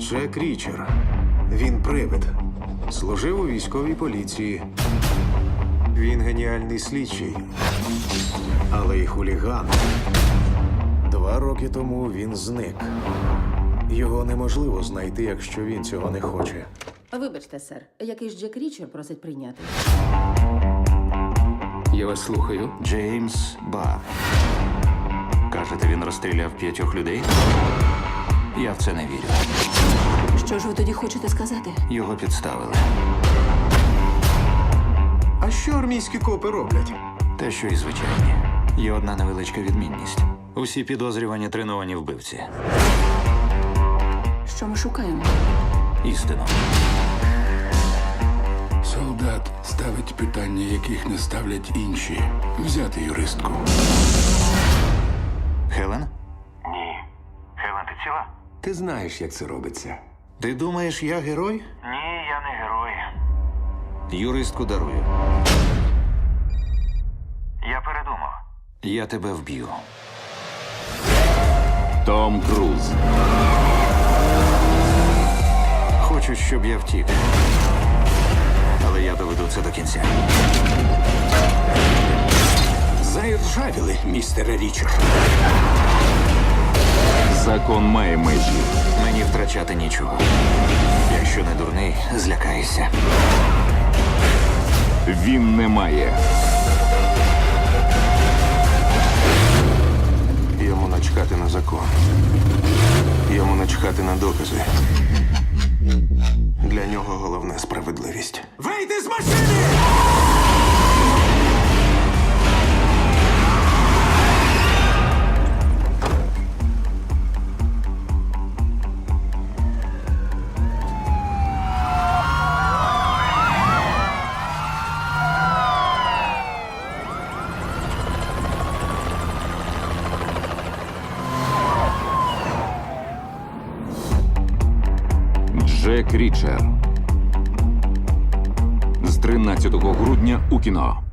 Джек Річер. Він привид. Служив у військовій поліції. Він геніальний слідчий. Але й хуліган. Два роки тому він зник. Його неможливо знайти, якщо він цього не хоче. Вибачте, сер, якийсь Джек Річер просить прийняти. Я вас слухаю. Джеймс Бар. Кажете, він розстріляв п'ятьох людей? Я в це не вірю. Що ж ви тоді хочете сказати? Його підставили. А що армійські копи роблять? Те, що і звичайні. Є одна невеличка відмінність. Усі підозрювані треновані вбивці. Що ми шукаємо? Істину. Солдат ставить питання, яких не ставлять інші. Взяти юристку. Хелен? Ні. Хелен, ти ціла? Ти знаєш, як це робиться. Ти думаєш, я герой? Ні, я не герой. Юристку дарую. Я передумав. Я тебе вб'ю. Том Круз. Хочуть, щоб я втік. Але я доведу це до кінця. Заіржавіли, містере Річард. Закон має межі. Мені втрачати нічого. Якщо не дурний, злякаєшся. Він не має. Йому начхати на закон. Йому начхати на докази. Для нього головне справедливість. Джек Річер. З 13 грудня у кіно.